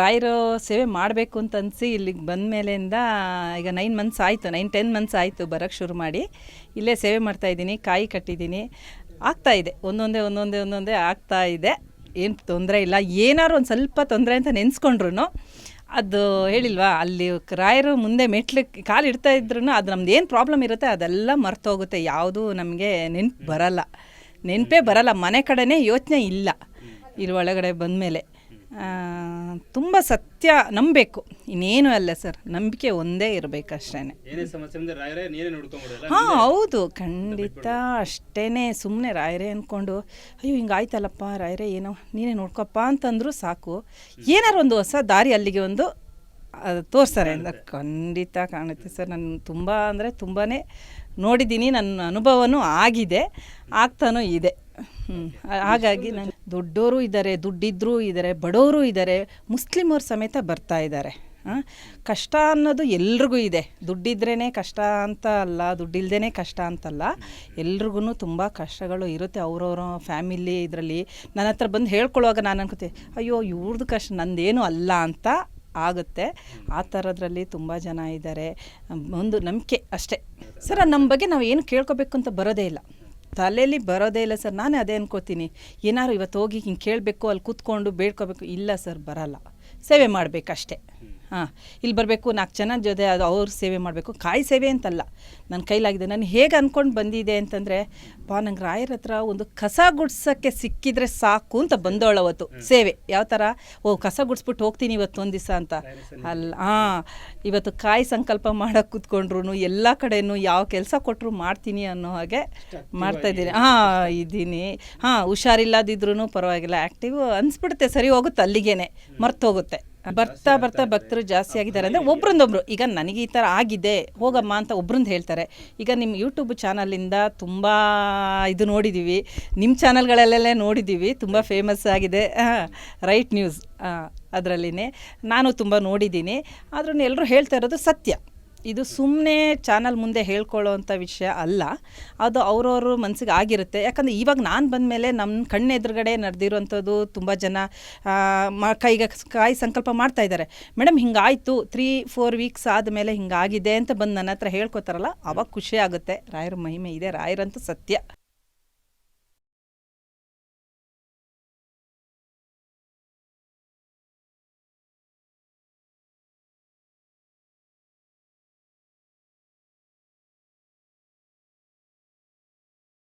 ರಾಯರು ಸೇವೆ ಮಾಡಬೇಕು ಅಂತ ಅನಿಸಿ ಇಲ್ಲಿಗೆ ಬಂದ ಮೇಲಿಂದ ಈಗ ನೈನ್ ಮಂತ್ಸ್ ಆಯಿತು ನೈನ್ ಟೆನ್ ಮಂತ್ಸ್ ಆಯಿತು ಬರೋಕ್ಕೆ ಶುರು ಮಾಡಿ. ಇಲ್ಲೇ ಸೇವೆ ಮಾಡ್ತಾಯಿದ್ದೀನಿ ಕಾಯಿ ಕಟ್ಟಿದ್ದೀನಿ. ಆಗ್ತಾಯಿದೆ ಒಂದೊಂದೇ ಒಂದೊಂದೇ ಒಂದೊಂದೇ ಆಗ್ತಾ ಇದೆ. ಏನು ತೊಂದರೆ ಇಲ್ಲ, ಏನಾದ್ರು ಒಂದು ಸ್ವಲ್ಪ ತೊಂದರೆ ಅಂತ ನೆನೆಸ್ಕೊಂಡ್ರು ಅದು ಹೇಳಿಲ್ವಾ, ಅಲ್ಲಿ ರಾಯರು ಮುಂದೆ ಮೆಟ್ಲು ಕಾಲು ಇಡ್ತಾ ಇದ್ರು ಅದು ನಮ್ದು ಏನು ಪ್ರಾಬ್ಲಮ್ ಇರುತ್ತೆ ಅದೆಲ್ಲ ಮರ್ತೋಗುತ್ತೆ, ಯಾವುದು ನಮಗೆ ನೆನ್ಪು ಬರಲ್ಲ. ನೆನಪೇ ಬರಲ್ಲ, ಮನೆ ಕಡೆನೇ ಯೋಚನೆ ಇಲ್ಲ. ಇಲ್ಲಿ ಒಳಗಡೆ ಬಂದಮೇಲೆ. ತುಂಬ ಸತ್ಯ ನಂಬಬೇಕು ಇನ್ನೇನು ಅಲ್ಲ ಸರ್ ನಂಬಿಕೆ ಒಂದೇ ಇರಬೇಕಷ್ಟೇ ನೀನೇ ನೋಡ್ಕೊಂಬಿಡಲ್ಲ ಹಾಂ ಹೌದು ಖಂಡಿತ ಅಷ್ಟೇ ಸುಮ್ಮನೆ ರಾಯರೇ ಅಂದ್ಕೊಂಡು ಅಯ್ಯೋ ಹಿಂಗಾಯ್ತಲ್ಲಪ್ಪ ರಾಯರೇ ಏನೋ ನೀನೇ ನೋಡ್ಕೊಪ್ಪ ಅಂತಂದ್ರು ಸಾಕು. ಏನಾರು ಒಂದು ಹೊಸ ದಾರಿ ಅಲ್ಲಿಗೆ ಒಂದು ಅದು ತೋರಿಸ್ತಾರೆ ಅಂತ ಖಂಡಿತ ಕಾಣುತ್ತೆ ಸರ್. ನಾನು ತುಂಬ ಅಂದರೆ ತುಂಬಾ ನೋಡಿದ್ದೀನಿ ನನ್ನ ಅನುಭವನೂ ಆಗಿದೆ ಆಗ್ತಾನೂ ಇದೆ. ಹ್ಞೂ ಹಾಗಾಗಿ ನಾನು ದೊಡ್ಡವರು ಇದ್ದಾರೆ ದುಡ್ಡಿದ್ರೂ ಇದ್ದಾರೆ ಬಡವರು ಇದ್ದಾರೆ ಮುಸ್ಲಿಮರು ಸಮೇತ ಬರ್ತಾ ಇದ್ದಾರೆ ಕಷ್ಟ ಅನ್ನೋದು ಎಲ್ರಿಗೂ ಇದೆ. ದುಡ್ಡಿದ್ರೇ ಕಷ್ಟ ಅಂತ ಅಲ್ಲ ದುಡ್ಡಿಲ್ದೇ ಕಷ್ಟ ಅಂತಲ್ಲ. ಎಲ್ರಿಗೂ ತುಂಬ ಕಷ್ಟಗಳು ಇರುತ್ತೆ ಅವ್ರವ್ರ ಫ್ಯಾಮಿಲಿ ಇದರಲ್ಲಿ. ನನ್ನ ಹತ್ರ ಬಂದು ಹೇಳ್ಕೊಳ್ಳುವಾಗ ನಾನು ಅನ್ಕೋತೀನಿ ಅಯ್ಯೋ ಇವ್ರದ್ದು ಕಷ್ಟ ನಂದೇನು ಅಲ್ಲ ಅಂತ ಆಗುತ್ತೆ. ಆ ಥರದ್ರಲ್ಲಿ ತುಂಬ ಜನ ಇದ್ದಾರೆ ಒಂದು ನಂಬಿಕೆ ಅಷ್ಟೇ. ಸರ್ ನಮ್ಮ ಬಗ್ಗೆ ನಾವು ಏನು ಕೇಳ್ಕೊಬೇಕು ಅಂತ ಬರೋದೇ ಇಲ್ಲ. ತಲೆಯಲ್ಲಿ ಬರೋದೇ ಇಲ್ಲ ಸರ್. ನಾನೇ ಅದೇ ಅನ್ಕೋತೀನಿ. ಏನಾದ್ರು ಇವತ್ತು ಹೋಗಿ ಹಿಂಗೆ ಕೇಳಬೇಕು, ಅಲ್ಲಿ ಕೂತ್ಕೊಂಡು ಬೇಡ್ಕೋಬೇಕು, ಇಲ್ಲ ಸರ್, ಬರಲ್ಲ. ಸೇವೆ ಮಾಡಬೇಕಷ್ಟೇ. ಹಾಂ ಇಲ್ಲಿ ಬರಬೇಕು ನಾಲ್ಕು ಜನ ಜೊತೆ ಅದು ಅವ್ರ ಸೇವೆ ಮಾಡಬೇಕು. ಕಾಯಿ ಸೇವೆ ಅಂತಲ್ಲ. ನನ್ನ ಕೈಲಾಗಿದೆ. ನಾನು ಹೇಗೆ ಅಂದ್ಕೊಂಡು ಬಂದಿದೆ ಅಂತಂದರೆ ಬಾ ನಂಗೆ ರಾಯರ ಹತ್ರ ಒಂದು ಕಸ ಗುಡ್ಸೋಕ್ಕೆ ಸಿಕ್ಕಿದ್ರೆ ಸಾಕು ಅಂತ ಬಂದವಳು ಅವತ್ತು. ಸೇವೆ. ಯಾವ ಥರ ಓ ಕಸ ಗುಡಿಸ್ಬಿಟ್ಟು ಹೋಗ್ತೀನಿ ಇವತ್ತು ಒಂದು ದಿವಸ ಅಂತ. ಅಲ್ಲ ಹಾಂ. ಇವತ್ತು ಕಾಯಿ ಸಂಕಲ್ಪ ಮಾಡೋಕ್ಕೆ ಕೂತ್ಕೊಂಡ್ರು ಎಲ್ಲ ಕಡೆನೂ ಯಾವ ಕೆಲಸ ಕೊಟ್ಟರು ಮಾಡ್ತೀನಿ ಅನ್ನೋ ಹಾಗೆ ಮಾಡ್ತಾ ಇದ್ದೀನಿ. ಹಾಂ ಇದ್ದೀನಿ. ಹಾಂ ಹುಷಾರಿಲ್ಲದಿದ್ರೂ ಪರವಾಗಿಲ್ಲ. ಆ್ಯಕ್ಟಿವ್ ಅನಿಸ್ಬಿಡುತ್ತೆ. ಸರಿ ಹೋಗುತ್ತೆ ಅಲ್ಲಿಗೇನೆ. ಮರ್ತೋಗುತ್ತೆ ಬರ್ತಾ ಬರ್ತಾ ಭಕ್ತರು ಜಾಸ್ತಿ ಆಗಿದ್ದಾರೆ ಅಂದರೆ ಒಬ್ರೊಂದೊಬ್ರು ಈಗ ನನಗೆ ಈ ಥರ ಆಗಿದೆ, ಹೋಗಮ್ಮ ಅಂತ ಒಬ್ರಿಂದ ಹೇಳ್ತಾರೆ. ಈಗ ನಿಮ್ಮ ಯೂಟ್ಯೂಬ್ ಚಾನಲಿಂದ ತುಂಬ ಇದು ನೋಡಿದ್ದೀವಿ ನಿಮ್ಮ ಚಾನಲ್ಗಳಲ್ಲೇ ನೋಡಿದ್ದೀವಿ ತುಂಬ ಫೇಮಸ್ ಆಗಿದೆ. ರೈಟ್ ನ್ಯೂಸ್ ಅದರಲ್ಲಿನೇ. ನಾನು ತುಂಬ ನೋಡಿದ್ದೀನಿ. ಆದ್ರೂ ಎಲ್ಲರೂ ಹೇಳ್ತಾ ಇರೋದು ಸತ್ಯ. ಇದು ಸುಮ್ಮನೆ ಚಾನಲ್ ಮುಂದೆ ಹೇಳ್ಕೊಳ್ಳೋ ಅಂಥ ವಿಷಯ ಅಲ್ಲ. ಅದು ಅವ್ರವ್ರ ಮನಸ್ಸಿಗೆ ಆಗಿರುತ್ತೆ. ಯಾಕಂದರೆ ಇವಾಗ ನಾನು ಬಂದ ಮೇಲೆ ನಮ್ಮ ಕಣ್ಣೆದುರುಗಡೆ ನಡೆದಿರುವಂಥದ್ದು ತುಂಬ ಜನ ಮ, ಕೈಗೆ ಕಾಯಿ ಸಂಕಲ್ಪ ಮಾಡ್ತಾ ಇದ್ದಾರೆ ಮೇಡಮ್ ಹಿಂಗಾಯಿತು. ತ್ರೀ, ಫೋರ್ ವೀಕ್ಸ್ ಆದಮೇಲೆ ಹಿಂಗಾಗಿದೆ ಅಂತ ಬಂದು ನನ್ನ ಹತ್ರ ಹೇಳ್ಕೊತಾರಲ್ಲ, ಅವಾಗ ಖುಷಿ ಆಗುತ್ತೆ. ರಾಯರ ಮಹಿಮೆ ಇದೆ. ರಾಯರಂತೂ ಸತ್ಯ.